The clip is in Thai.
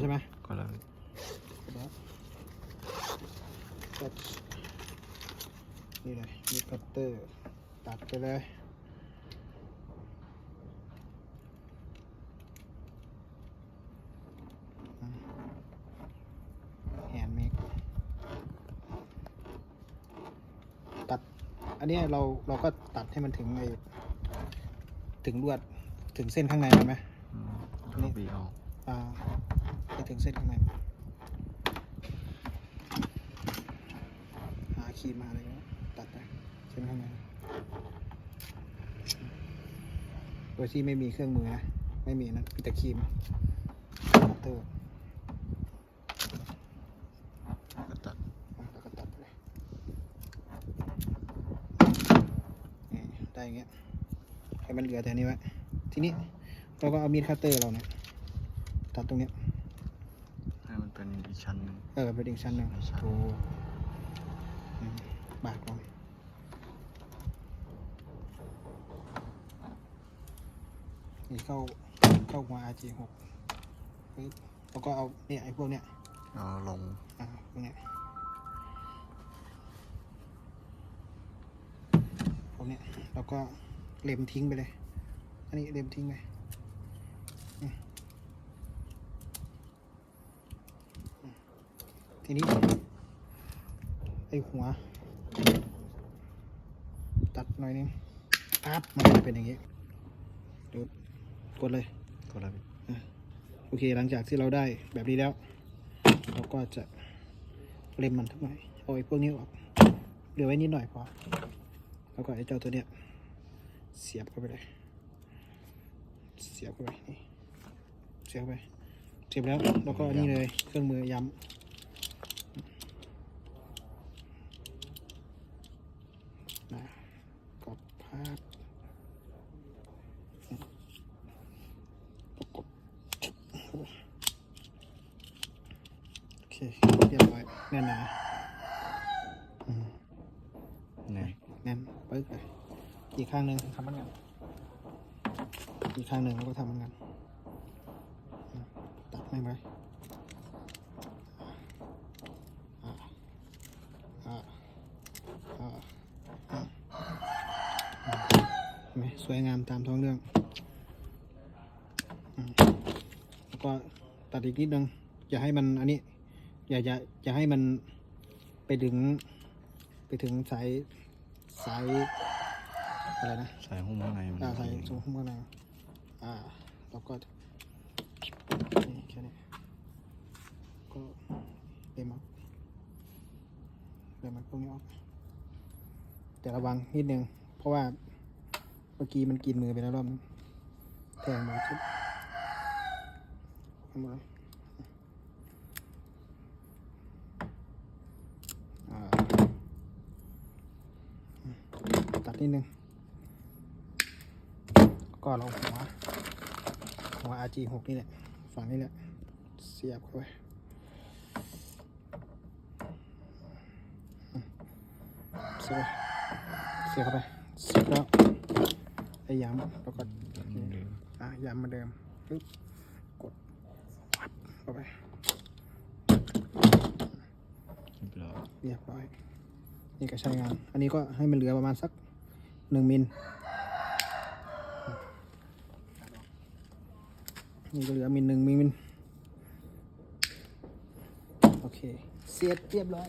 ใช่ไหมก็แล้วแล้วก็นี่เลยมีดคัตเตอร์ตัดไปเลยแฮนด์เมกตัด อันเนี้ยเราเราก็ตัดให้มันถึงไอ้ถึงลวดถึงเส้นข้างในมันไหมอืมแล้วก็บีบออกอ่า ไปถึงเส้นข้างในหาครีมมาอะไรเงี้ยตัดไปเส้นข้างในโดยที่ไม่มีเครื่องมือนะไม่มีนะมีแต่ครีมคัตเตอร์ก็ตัดแล้วก็ตัดไปเลยนี่ได้อย่างเงี้ยให้มันเหลือแต่นี้ไว้ทีนี้เราก็เอามีดคัตเตอร์เราเนี่ยตัดตรงเนี้ย ให้มันเป็นอีก ชั้นหนึ่งเออเป็นอีกชั้นหนึ่งอีกชั้นถูกอืมบาดลงนี่เข้าเข้าหัว RG หกปึ๊บแล้วก็เอาเนี่ยไอ้พวกเนี้ยเอาลงอ่าพวกเนี้ยพวกเนี้ยแล้วก็เล็มทิ้งไปเลย อันนี้เล็มทิ้งไปอืมอืม ทีนี้ ไอหัว ตัดหน่อยนึงปั๊บมันก็จะเป็นอย่างนี้ดูกดเลยก็แล้วโอเคหลังจากที่เราได้แบบนี้แล้ว เราก็จะเล็มมันทั้งหน่อยเอาไอ้พวกนี้ออกเหลือไว้นิดหน่อยพอแล้วก็ไอ้เจ้าตัวเนี้ยเสียบเข้าไปเลย เสียบเข้าไปนี่เสียบเข้าไป เสียบแล้ว แล้วก็นี่เลยเครื่องมือย้ำนะกดภาพประกบโอ เคเรียบร้อยแน่นหนาอืมไหนแน่นปึ๊กเลยอีกข้างหนึ่งทำเหมือนกันอีกข้างหนึ่งเราก็ทำเหมือนกันอืมตัดไม่ไหมอ่าอ่าอ่าอ่าอ่าเห็นไหมสวยงามตามท้องเรื่องอืมแล้วก็ตัดอีกนิดนึง อย่าให้มันอันนี้ อย่าอย่าอย่าให้มันไปถึง ไปถึงสายสายอะไรนะใส่หุ้มข้างในมันอ่าสายอีกสูงขึ้นมาหน่อยอ่าแล้วก็นี่แค่นี้ก็เดมักเดมักตรงนี้ออกแต่ระวังนิดนึง เพราะว่าเมื่อกี้มันกินมือไปแล้วรอบนึงแทงมาชุบทำอะไรอ่า ตัดนิดนึง ก็เราหัวหัว RG หกนี่แหละ ฝั่งนี้แหละ เสียบเข้าไปอืมเสียบไปเสียบเข้าไปเสียบแล้วไอ้ย้ำแล้วก็อืมอะย้ำเหมาเดิมปึ๊บกดวับเข้าไปเรียบร้อยเรียบร้อยนี่ก็ใช้งาน อันนี้ก็ให้มันเหลือประมาณสัก หนึ่งมิลนี่ก็เหลือมิลหนึ่งมิลโอเค เสียบเรียบร้อย